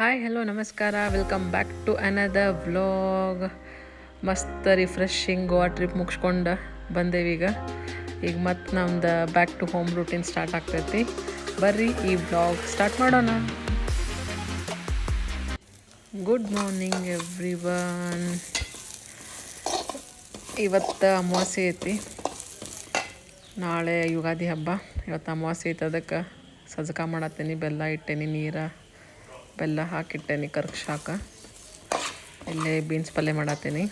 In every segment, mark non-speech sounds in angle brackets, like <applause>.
Hi, hello, ನಮಸ್ಕಾರ. Welcome back to another vlog ಮಸ್ತ್ refreshing Goa trip ಮುಗಿಸ್ಕೊಂಡು ಬಂದೇವಿ ಈಗ. ಈಗ ಮತ್ತೆ ನಮ್ದು back to home routine start ಆಗ್ತೈತಿ. ಬರ್ರಿ ಈ ವ್ಲಾಗ್ ಸ್ಟಾರ್ಟ್ ಮಾಡೋಣ. ಗುಡ್ ಮಾರ್ನಿಂಗ್ ಎವ್ರಿ ಒನ್ ಇವತ್ತು ಅಮಾವಾಸ್ಯೆ ಐತಿ. ನಾಳೆ ಯುಗಾದಿ ಹಬ್ಬ. ಇವತ್ತು ಅಮಾವಾಸ್ಯೆ ಐತಿ, ಅದಕ್ಕೆ ಸಜ್ಜಕ ಮಾಡತ್ತೀನಿ, ಬೆಲ್ಲ ಇಟ್ಟೇನಿ, ನೀರು. ಬೆಲ್ಲ ಹಾಕಿಟ್ಟೇನಿ ಕರ್ಗ್ಸಾಕ ಇಲ್ಲೇ ಬೀನ್ಸ್ ಪಲ್ಯ ಮಾಡತ್ತೀನಿ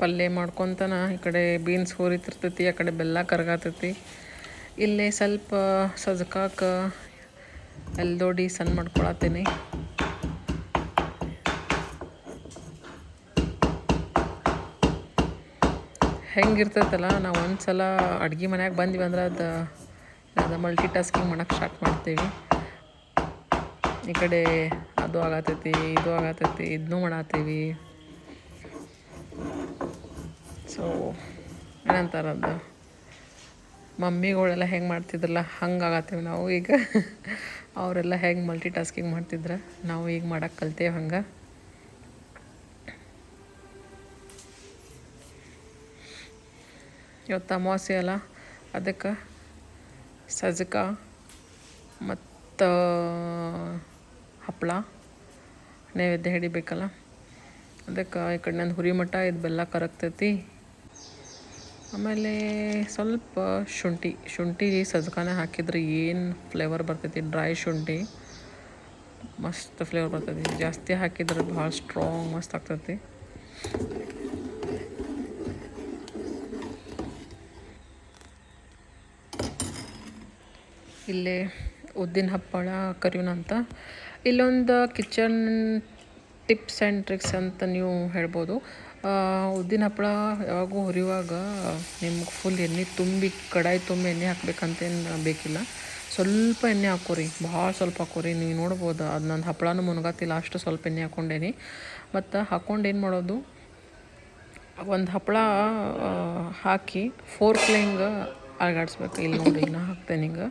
ಪಲ್ಯ ಮಾಡ್ಕೊತನ, ಈ ಕಡೆ ಬೀನ್ಸ್ ಹುರಿತಿರ್ತೈತಿ, ಆ ಕಡೆ ಬೆಲ್ಲ ಕರ್ಗಾತೈತಿ. ಇಲ್ಲೇ ಸ್ವಲ್ಪ ಸಜ್ಕಾಕ ಎಲ್ದೋಡಿ ಸಣ್ಣ ಮಾಡ್ಕೊಳತ್ತೀನಿ ಹೆಂಗಿರ್ತೈತಲ್ಲ, ನಾವು ಒಂದು ಸಲ ಅಡ್ಗೆ ಮನ್ಯಾಗ ಬಂದ್ವಿ ಅಂದ್ರೆ ಅದು ಅದು ಮಲ್ಟಿ ಟಾಸ್ಕಿಂಗ್ ಮಾಡೋಕ್ಕೆ ಸ್ಟಾರ್ಟ್ ಮಾಡ್ತೀವಿ. ಈ ಕಡೆ ಅದು ಆಗತೈತಿ, ಇದು ಆಗತೈತಿ ಇದನ್ನೂ ಮಾಡತ್ತೀವಿ ಸೊ ಏನಂತಾರದು ಮಮ್ಮಿಗಳೆಲ್ಲ ಹೆಂಗೆ ಮಾಡ್ತಿದ್ರಲ್ಲ, ಹಂಗೆ ಆಗತ್ತೀವಿ ನಾವು ಈಗ. <laughs> ಅವರೆಲ್ಲ ಹೆಂಗೆ ಮಲ್ಟಿ ಟಾಸ್ಕಿಂಗ್ ಮಾಡ್ತಿದ್ರು, ನಾವು ಈಗ ಮಾಡಕ್ಕೆ ಕಲ್ತೇವೆ ಹಂಗೆ. ಇವತ್ತು ಅಮಾವಾಸ್ಯೆ ಅಲ್ಲ. ಅದಕ್ಕೆ ಸಜ್ಜಕ ಮತ್ತು ಹಪ್ಪಳ ನೈವೇದ್ಯ ಹಿಡಿಬೇಕಲ್ಲ. ಅದಕ್ಕೆ ಈ ಕಡೆ ನಂದು ಹುರಿ ಮಠ ಇದು ಬೆಲ್ಲ ಕರಗ್ತೈತಿ. ಆಮೇಲೆ ಸ್ವಲ್ಪ ಶುಂಠಿ ಶುಂಠಿ ಸಜ್ಕಾನೆ ಹಾಕಿದ್ರೆ ಏನು ಫ್ಲೇವರ್ ಬರ್ತೈತಿ? ಡ್ರೈ ಶುಂಠಿ, ಮಸ್ತ್ ಫ್ಲೇವರ್ ಬರ್ತೈತಿ. ಜಾಸ್ತಿ ಹಾಕಿದ್ರೆ ಭಾಳ ಸ್ಟ್ರಾಂಗ್ ಮಸ್ತ್ ಆಗ್ತೈತಿ. ಇಲ್ಲೇ ಉದ್ದಿನ ಹಪ್ಪಳ ಕರಿಯೋಣ ಅಂತ. ಇಲ್ಲೊಂದು ಕಿಚನ್ ಟಿಪ್ಸ್ ಆ್ಯಂಡ್ ಟ್ರಿಕ್ಸ್ ಅಂತ ನೀವು ಹೇಳ್ಬೋದು. ಉದ್ದಿನ ಹಪ್ಪಳ ಯಾವಾಗೂ ಹುರಿಯುವಾಗ ನಿಮ್ಗೆ ಫುಲ್ ಎಣ್ಣೆ ತುಂಬಿ, ಕಡಾಯಿ ತುಂಬಿ ಎಣ್ಣೆ ಹಾಕ್ಬೇಕಂತೇನು ಬೇಕಿಲ್ಲ. ಸ್ವಲ್ಪ ಎಣ್ಣೆ ಹಾಕೋರಿ, ಭಾಳ ಸ್ವಲ್ಪ ಹಾಕೋರಿ. ನೀವು ನೋಡ್ಬೋದು, ಅದು ನನ್ನ ಹಪ್ಪಳನೂ ಮುನ್ಗತ್ತಿಲ್ಲ ಅಷ್ಟು ಸ್ವಲ್ಪ ಎಣ್ಣೆ ಹಾಕ್ಕೊಂಡೇನಿ ಮತ್ತು ಹಾಕ್ಕೊಂಡು ಏನು ಮಾಡೋದು, ಒಂದು ಹಪ್ಪಳ ಹಾಕಿ ಫೋರ್ ಹಿಂಗೆ ಅಳಗಾಡಿಸ್ಬೇಕು. ಇಲ್ಲಿ ನೋಡಿ, ನಾ ಹಾಕ್ತೇನೆ ಹಿಂಗೆ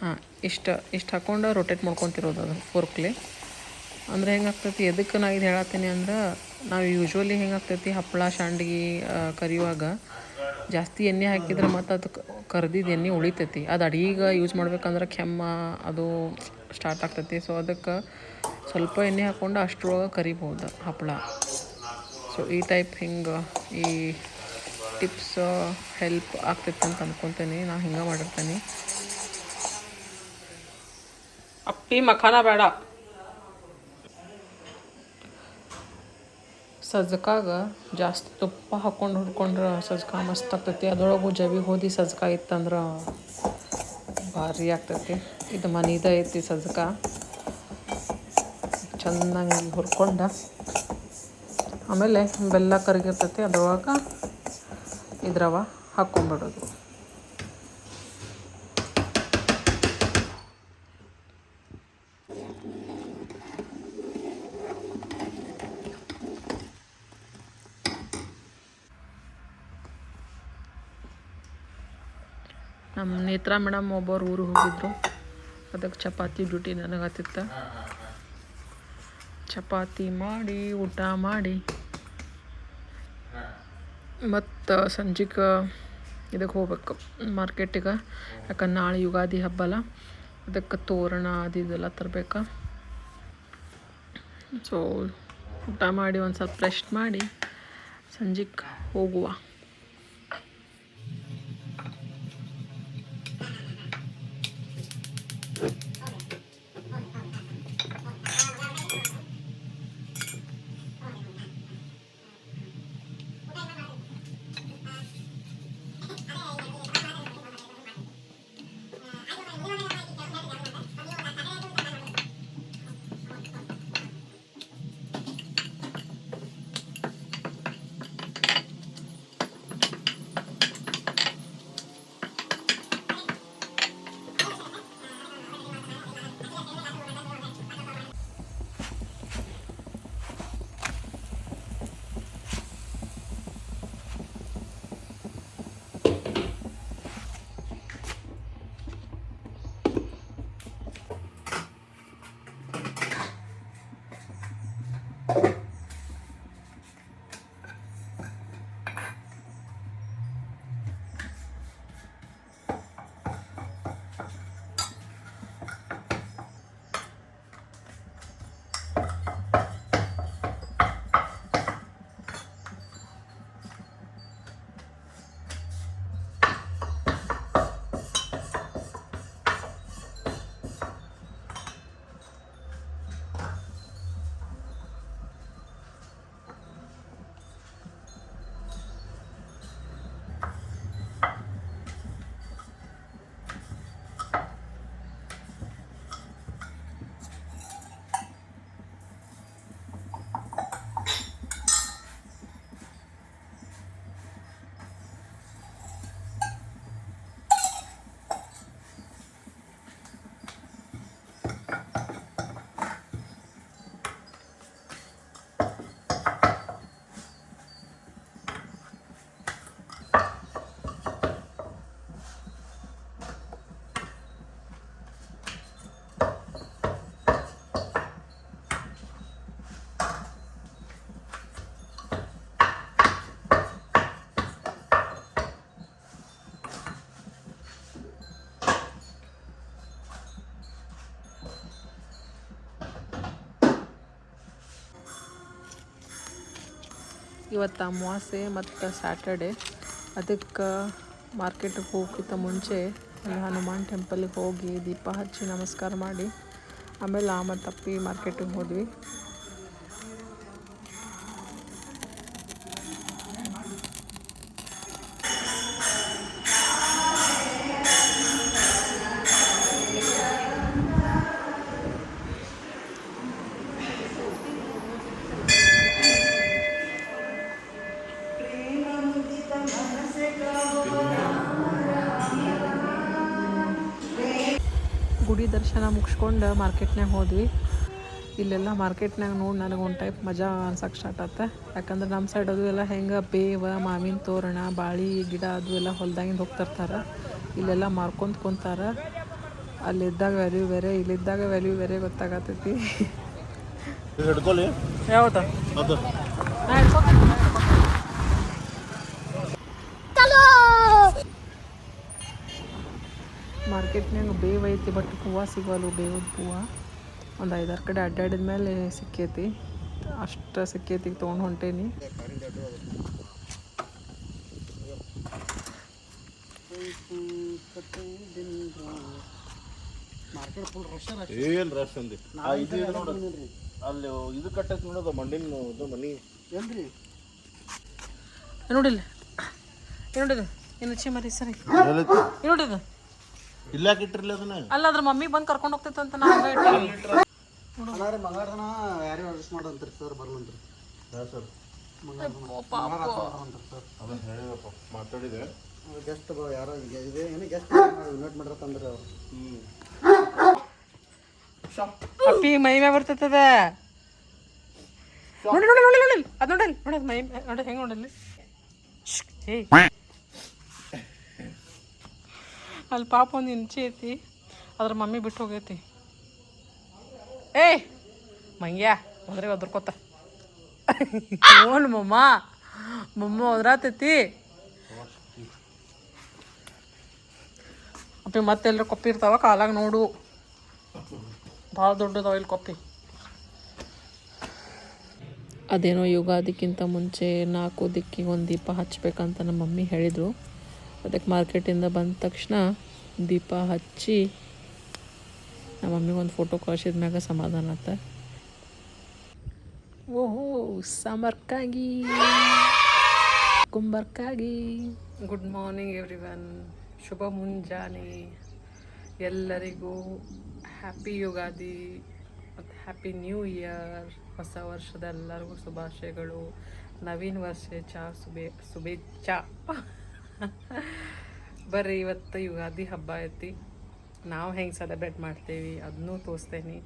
ಹಾಂ, ಇಷ್ಟು ಇಷ್ಟು ಹಾಕ್ಕೊಂಡು ರೊಟೇಟ್ ಮಾಡ್ಕೊತಿರೋದು ಅದು ಫೋರ್ಕ್ಲಿ ಅಂದರೆ ಹೆಂಗೆ ಆಗ್ತೈತಿ ಎದಕ್ಕೆ ನಾ ಇದು ಹೇಳತ್ತೀನಿ ಅಂದ್ರೆ, ನಾವು ಯೂಶ್ವಲಿ ಹೆಂಗಾಗ್ತೈತಿ ಹಪ್ಪಳ ಸಂಡ್ಗಿ ಕರಿಯುವಾಗ ಜಾಸ್ತಿ ಎಣ್ಣೆ ಹಾಕಿದ್ರೆ ಮತ್ತು ಅದು ಕರ್ದಿದ್ದು ಎಣ್ಣೆ ಉಳಿತೈತಿ. ಅದು ಅಡಿಗೆ ಯೂಸ್ ಮಾಡ್ಬೇಕಂದ್ರೆ ಕೆಮ್ಮ, ಅದು ಸ್ಟಾರ್ಟ್ ಆಗ್ತೈತಿ. ಸೊ ಅದಕ್ಕೆ ಸ್ವಲ್ಪ ಎಣ್ಣೆ ಹಾಕ್ಕೊಂಡು ಅಷ್ಟರೊಳಗೆ ಕರಿಬೋದು ಹಪ್ಪಳ ಸೊ ಈ ಟೈಪ್ ಹಿಂಗೆ, ಈ ಟಿಪ್ಸ್ ಹೆಲ್ಪ್ ಆಗ್ತೈತಿ ಅಂತ ಅಂದ್ಕೊತೀನಿ ನಾ ಹಿಂಗೆ ಮಾಡಿರ್ತೀನಿ. ಅಪ್ಪಿ, ಮಖಾನ ಬೇಡ. ಸಜ್ಕಾಗ ಜಾಸ್ತಿ ತುಪ್ಪ ಹಾಕ್ಕೊಂಡು ಹುಡ್ಕೊಂಡ್ರೆ ಸಜ್ಕ ಮಸ್ತ್ ಆಗ್ತೈತಿ. ಅದ್ರೊಳಗೂ ಜವಿ ಹೋದಿ ಸಜ್ಕ ಇತ್ತಂದ್ರೆ ಭಾರಿ ಆಗ್ತೈತಿ. ಇದು ಮನಿದ ಐತಿ ಸಜ್ಕ. ಚೆನ್ನಾಗಿ ಹುರ್ಕೊಂಡು. ಆಮೇಲೆ ಬೆಲ್ಲ ಕರಗಿರ್ತೈತಿ. ಅದ್ರೊಳಗೆ ಇದ್ರವ ಹಾಕ್ಕೊಂಬಿಡೋದು ನಮ್ಮ ನೇತ್ರ ಮೇಡಮ್ ಒಬ್ಬರು ಊರಿಗೆ ಹೋಗಿದ್ರು. ಅದಕ್ಕೆ ಚಪಾತಿ ಡ್ಯೂಟಿ ನನಗತ್ತಿತ್ತ ಚಪಾತಿ ಮಾಡಿ, ಊಟ ಮಾಡಿ. ಮತ್ತು ಸಂಜೆಗೆ ಇದಕ್ಕೆ ಹೋಗ್ಬೇಕು, ಮಾರ್ಕೆಟಿಗೆ. ಯಾಕಂದ್ರೆ ನಾಳೆ ಯುಗಾದಿ ಹಬ್ಬಲ್ಲ. ಅದಕ್ಕೆ ತೋರಣ ಅದು ಇದೆಲ್ಲ ತರಬೇಕು. ಸೊ ಊಟ ಮಾಡಿ ಒಂದು ಸ್ವಲ್ಪ ರೆಸ್ಟ್ ಮಾಡಿ ಸಂಜೆಗೆ ಹೋಗುವ. ಇವತ್ತು ಅಮಾವಾಸ್ಯೆ ಮತ್ತು ಸ್ಯಾಟರ್ಡೆ. ಅದಕ್ಕೆ ಮಾರ್ಕೆಟಿಗೆ ಹೋಗೋಕ್ಕಿಂತ ಮುಂಚೆ ಅಲ್ಲಿ ಹನುಮಾನ್ ಟೆಂಪಲ್ಗೆ ಹೋಗಿ ದೀಪ ಹಚ್ಚಿ ನಮಸ್ಕಾರ ಮಾಡಿ. ಆಮೇಲೆ ಆ ಮತ್ತು ಅಪ್ಪಿ ಮಾರ್ಕೆಟಿಗೆ ಹೋದ್ವಿ. ದರ್ಶನ ಮುಗಿಸ್ಕೊಂಡು ಮಾರ್ಕೆಟ್ನಾಗ ಹೋದ್ವಿ. ಇಲ್ಲೆಲ್ಲ ಮಾರ್ಕೆಟ್ನಾಗ ನೋಡಿ ನನಗೆ ಒಂದು ಟೈಪ್ ಮಜಾ ಅನ್ಸಕ್ಕೆ ಸ್ಟಾರ್ಟ್ ಆತ. ಯಾಕಂದ್ರೆ ನಮ್ಮ ಸೈಡ್ ಅದು ಎಲ್ಲ ಹೆಂಗೆ ಬೇವ ಮಾವಿನ ತೋರಣ ಬಾಳಿ ಗಿಡ ಅದು ಎಲ್ಲ ಹೊಲ್ದಾಗಿಂದ ಹೋಗ್ತಿರ್ತಾರೆ. ಇಲ್ಲೆಲ್ಲ ಮಾರ್ಕೊಂತ ಕುಂತಾರೆ. ಅಲ್ಲಿದ್ದಾಗ ವ್ಯಾಲ್ಯೂ ಬೇರೆ ಇಲ್ಲಿದ್ದಾಗ ವ್ಯಾಲ್ಯೂ ಬೇರೆ ಗೊತ್ತಾಗತ್ತೈತಿ ಇದು ಮಾರ್ಕೆಟ್ನಾಗ ಬೇವೈತಿ ಐತಿ ಬಟ್ ಹೂವು ಸಿಗವಲ್ವು ಬೇವದ ಹೂವು ಒಂದು ಐದಾರು ಕಡೆ ಅಡ್ಡಾಡಿದ ಮೇಲೆ ಸಿಕ್ಕೈತಿ. ಅಷ್ಟು ಸಿಕ್ಕೈತಿ ತೊಗೊಂಡು ಹೊಂಟೇನಿ. ರಶ್ ಅಂದಿ? ಇದು ಇದೆ ನೋಡು. ಅಲ್ಲಿ ಇದು ಕಟ್ಟೈತಿ ನೋಡೋದು ಮಂಡಿನ ಇದು ಮನಿ. ಏನ್ರಿ? ನೋಡಿಲ್ಲ. ನೋಡಿದ? ಏನು ಚಿ ಮರಿ ಸರಿ? ಏನು ನೋಡಿದ? ಇಲ್ಲ ಇಟ್ಟಿರ್ಲಿ ಅದನ್ನ. ಅಲ್ಲ ಅದ್ರ ಮಮ್ಮಿ ಬಂದು ಕರ್ಕೊಂಡು ಹೋಗ್ತೈತೆ ಅಂತ ನಾವು ಅಲ್ಲಾರಿ ಮಂಗಳವಾರ ಯಾರು ಅಡ್ಜಸ್ಟ್ ಮಾಡಂತ್ರಿ ಸರ್ ಬರ್ಲಂತ್ರಿ. ಸರ್ ಅಂತ್ರಿ ಅದನ್ನ ಹೇಳಿದಪ್ಪ ಮಾತಾಡಿದೆ. ಗೆಸ್ಟ್ ಯಾರೋ ಇದೆ ಏನು ಗೆಸ್ಟ್ ಇನ್ವೈಟ್ ಮಾಡಿರತ್ತಂದ್ರಿ ಅವ್ರು. ಹ್ಮ್ ಅಪ್ಪಿ ಮೈ ಮ್ಯಾಗ ಬರ್ತೈತದ. ನೋಡಿ ನೋಡಿ ನೋಡಿ ನೋಡಿ ಅದು ನೋಡಿ ನೋಡಿ ಮೈ ಮ್ಯಾಗ್ ನೋಡಿ ಹೆಂಗೆ ನೋಡಲ್ಲಿ. ಏಯ್. ಅಲ್ಲಿ ಪಾಪ ಒಂದು ಇಂಚಿ ಐತಿ, ಅದ್ರ ಮಮ್ಮಿ ಬಿಟ್ಟು ಹೋಗೈತಿ. ಏಯ್, ಮಂಗ್ಯ, ಹೋದ್ರೆ ಒದ್ರಕೋತ. ಓನ್ ಮಮ್ಮ ಮಮ್ಮ ಒದ್ರಾತೈತಿ. ಅಪ್ಪಿ ಮತ್ತೆಲ್ಲರೂ ಕೊಪ್ಪಿ ಇರ್ತಾವ, ಕಾಲಾಗ ನೋಡು. ಭಾಳ ದೊಡ್ಡದವ ಇಲ್ಲಿ ಕೊಪ್ಪಿ. ಅದೇನೋ ಯುಗಾದಿಕ್ಕಿಂತ ಮುಂಚೆ ನಾಲ್ಕು ದಿಕ್ಕಿಗೆ ಒಂದು ದೀಪ ಹಚ್ಬೇಕಂತ ನಮ್ಮ ಮಮ್ಮಿ ಹೇಳಿದರು. ಅದಕ್ಕೆ ಮಾರ್ಕೆಟಿಂದ ಬಂದ ತಕ್ಷಣ ದೀಪ ಹಚ್ಚಿ ನಮ್ಮ ಮಮ್ಮಿಗೆ ಒಂದು ಫೋಟೋ ಕಳ್ಸಿದ ಮ್ಯಾಗ ಸಮಾಧಾನ ಆತ. ಓಹೋ, ಸಮರ್ಕಾಗಿ. ಕುಂಬರ್ಕಾಗಿ ಗುಡ್ ಮಾರ್ನಿಂಗ್ ಎವ್ರಿ ಒನ್ ಶುಭ ಮುಂಜಾನೆ. ಎಲ್ಲರಿಗೂ ಹ್ಯಾಪಿ ಯುಗಾದಿ ಮತ್ತು ಹ್ಯಾಪಿ ನ್ಯೂ ಇಯರ್ ಹೊಸ ವರ್ಷದ ಎಲ್ಲರಿಗೂ ಶುಭಾಶಯಗಳು. ನವೀನ್ ವರ್ಷ ಚಾ ಶುಭೆ ಶುಭೇಚ್ಛಾ. <laughs> ಬರ್ರಿ, ಇವತ್ತು ಯುಗಾದಿ ಹಬ್ಬ ಐತಿ. ನಾವು ಹೆಂಗೆ ಸೆಲೆಬ್ರೇಟ್ ಮಾಡ್ತೀವಿ ಅದನ್ನೂ ತೋರಿಸ್ತೇನೆ.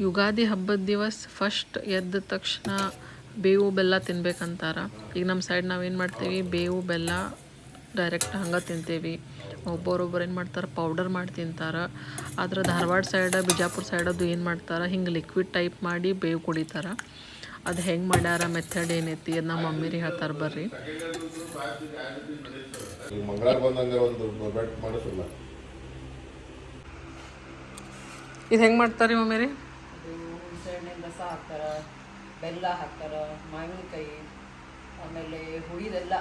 ಯುಗಾದಿ ಹಬ್ಬದ ದಿವಸ ಫಸ್ಟ್ ಎದ್ದ ತಕ್ಷಣ ಬೇವು ಬೆಲ್ಲ ತಿನ್ಬೇಕಂತಾರ. ಈಗ ನಮ್ಮ ಸೈಡ್ ನಾವೇನು ಮಾಡ್ತೀವಿ, ಬೇವು ಬೆಲ್ಲ ಡೈರೆಕ್ಟ್ ಹಂಗೆ ತಿಂತೀವಿ. ಒಬ್ಬರೊಬ್ಬರು ಏನು ಮಾಡ್ತಾರೆ ಪೌಡರ್ ಮಾಡಿ ತಿಂತಾರೆ. ಆದ್ರೆ ಧಾರವಾಡ ಸೈಡ ಬಿಜಾಪುರ ಸೈಡದು ಏನು ಮಾಡ್ತಾರೆ, ಹಿಂಗೆ ಲಿಕ್ವಿಡ್ ಟೈಪ್ ಮಾಡಿ ಬೇವು ಕುಡಿತಾರೆ. ಅದು ಹೆಂಗೆ ಮಾಡ್ಯಾರ ಮೆಥಡ್ ಏನೈತಿ ಅದು ನಮ್ಮ ಮಮ್ಮಿರಿ ಹೇಳ್ತಾರೆ ಬರ್ರಿ. ಇದು ಹೆಂಗೆ ಮಾಡ್ತಾರೆ ರೀ ಮಮ್ಮಿರಿ ರಸ ಹಾಕ್ತಾರ ಬೆಲ್ಲ ಹಾಕ್ತಾರ ಮಾವಿನಕಾಯಿ ಆಮೇಲೆ ಹುಳಿದೆಲ್ಲ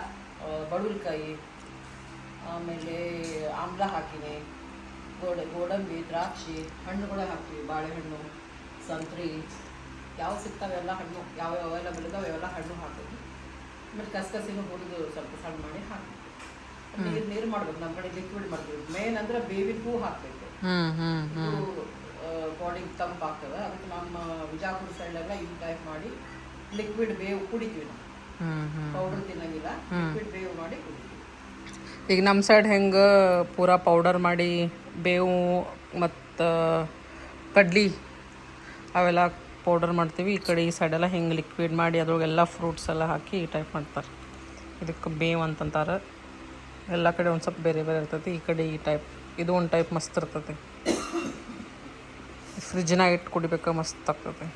ಬಡುಲ್ಕಾಯಿ ಆಮೇಲೆ ಆಮ್ಲ ಹಾಕಿನಿ ಗೋಡ ಗೋಡಂಬಿ ದ್ರಾಕ್ಷಿ ಹಣ್ಣುಗಳು ಹಾಕ್ತೀವಿ ಬಾಳೆಹಣ್ಣು ಸಂತ್ರಿ. ಯಾವ ಸಿಗ್ತಾವೆ ಎಲ್ಲ ಹಣ್ಣು ಯಾವ ಅವೈಲೇಬಲ್ ಇದಾವೆ ಅವೆಲ್ಲ ಹಣ್ಣು ಹಾಕ್ತೀವಿ ಆಮೇಲೆ ಕಸಕಸಿನೂ ಹುರಿದು ಸ್ವಲ್ಪ ಸಣ್ಣ ಮಾಡಿ ಹಾಕಬೇಕು. ನೀರು ನೀರು ಮಾಡ್ಬೇಕು ನಮ್ಮ ಕಡೆ ಲಿಕ್ವಿಡ್ ಮಾಡ್ತೀವಿ. ಮೇನ್ ಅಂದ್ರೆ ಬೇವಿನ ಹೂ ಹಾಕಬೇಕು. ಬಾಡಿಗೆ ತಂಪು ಆಗ್ತದೆ. ಅದಕ್ಕೆ ನಮ್ಮ ವಿಜಾಪುರ ಸೈಡ್ ಎಲ್ಲ ಈ ಟೈಪ್ ಮಾಡಿ ಲಿಕ್ವಿಡ್ ಬೇವು ಕುಡಿತೀವಿ ನಾವು. ಪೌಡರ್ ತಿನ್ನಂಗಿಲ್ಲ. ಲಿಕ್ವಿಡ್ ಬೇವು ಮಾಡಿ ಕುಡಿತೀವಿ. ಈಗ ನಮ್ಮ ಸೈಡ್ ಹೆಂಗೆ ಪೂರ ಪೌಡರ್ ಮಾಡಿ ಬೇವು ಮತ್ತು ಕಡ್ಲಿ ಅವೆಲ್ಲ ಪೌಡರ್ ಮಾಡ್ತೀವಿ. ಈ ಕಡೆ ಈ ಸೈಡೆಲ್ಲ ಹಿಂಗೆ ಲಿಕ್ವಿಡ್ ಮಾಡಿ ಅದ್ರೊಳಗೆಲ್ಲ ಫ್ರೂಟ್ಸ್ ಎಲ್ಲ ಹಾಕಿ ಈ ಟೈಪ್ ಮಾಡ್ತಾರೆ. ಇದಕ್ಕೆ ಬೇವು ಅಂತಂತಾರೆ. ಎಲ್ಲ ಕಡೆ ಒಂದು ಸ್ವಲ್ಪ ಬೇರೆ ಬೇರೆ ಇರ್ತೈತಿ. ಈ ಕಡೆ ಈ ಟೈಪ್ ಇದು ಒಂದು ಟೈಪ್ ಮಸ್ತ್ ಇರ್ತೈತಿ. ಫ್ರಿಜ್ನಾಗ ಇಟ್ಟು ಕುಡಿಬೇಕು ಮಸ್ತ್ ಆಗ್ತೈತಿ.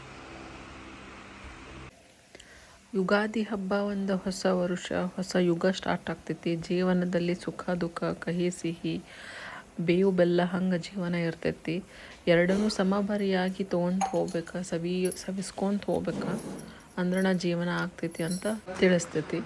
ಯುಗಾದಿ ಹಬ್ಬ ಒಂದು ಹೊಸ ವರುಷ, ಹೊಸ ಯುಗ ಸ್ಟಾರ್ಟ್ ಆಗ್ತೈತಿ. ಜೀವನದಲ್ಲಿ ಸುಖ, ದುಃಖ, ಕಹಿ, ಸಿಹಿ ಬೇವು ಬೆಲ್ಲ ಹಂಗೆ ಜೀವನ ಇರ್ತೈತಿ. ಎರಡನ್ನೂ ಸಮಬರಿಯಾಗಿ ತೊಗೊಂಡು ಹೋಗ್ಬೇಕು, ಸವಿ ಸವಿಸ್ಕೊಂತ ಹೋಗ್ಬೇಕು ನಾ ಜೀವನ ಆಗ್ತೈತಿ ಅಂತ ತಿಳಿಸ್ತೈತಿ.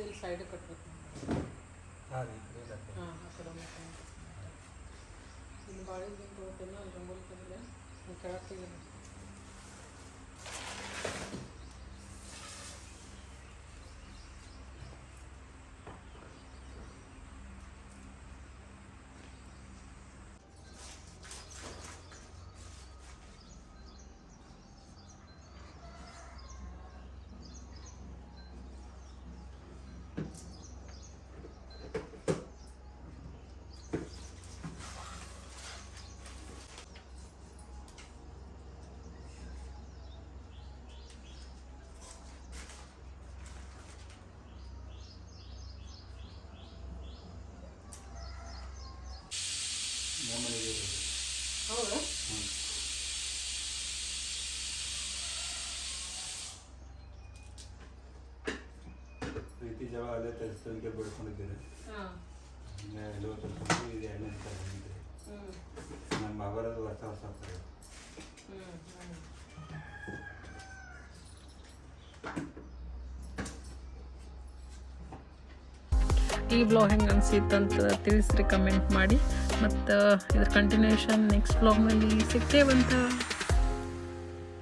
ಇದು ಸೈಡ್ ಕಟ್ಬೇಕು. ಹಾಂ ಕಡೆ ಇಲ್ಲಿ ಬಾಳಿದ ಕೊಡ್ತೇನೆ ಅಲ್ಲಿ ರಂಗೋಲಿ ತಂದ್ರೆ ಕೆಳಗೆ. ಪ್ರೀತಿ ಜವ ಅಲ್ಲೇ ತರಿಸ್ತನಿಗೆ ಬಿಡ್ಕೊಂಡಿದ್ದೀರಿ ಎಲ್ಲೋ ತರಿಸ್ಕೊಂಡು ಇದು ಎಣ್ಣೆ ಅಂತ ಬಂದಿದೆ. ನಮ್ಮ ಅವರದು ಹೊಸ ಹೊಸ ಕಡೆ ಈ ಬ್ಲಾಗ್ ಹೆಂಗೆ ಅನಿಸಿತ್ತು ಅಂತ ತಿಳಿಸ್ರಿ ಕಮೆಂಟ್ ಮಾಡಿ. ಮತ್ತು ಇದ್ರ ಕಂಟಿನ್ಯೂಷನ್ ನೆಕ್ಸ್ಟ್ ಬ್ಲಾಗ್ನಲ್ಲಿ ಸಿಗ್ತೇವಂತ.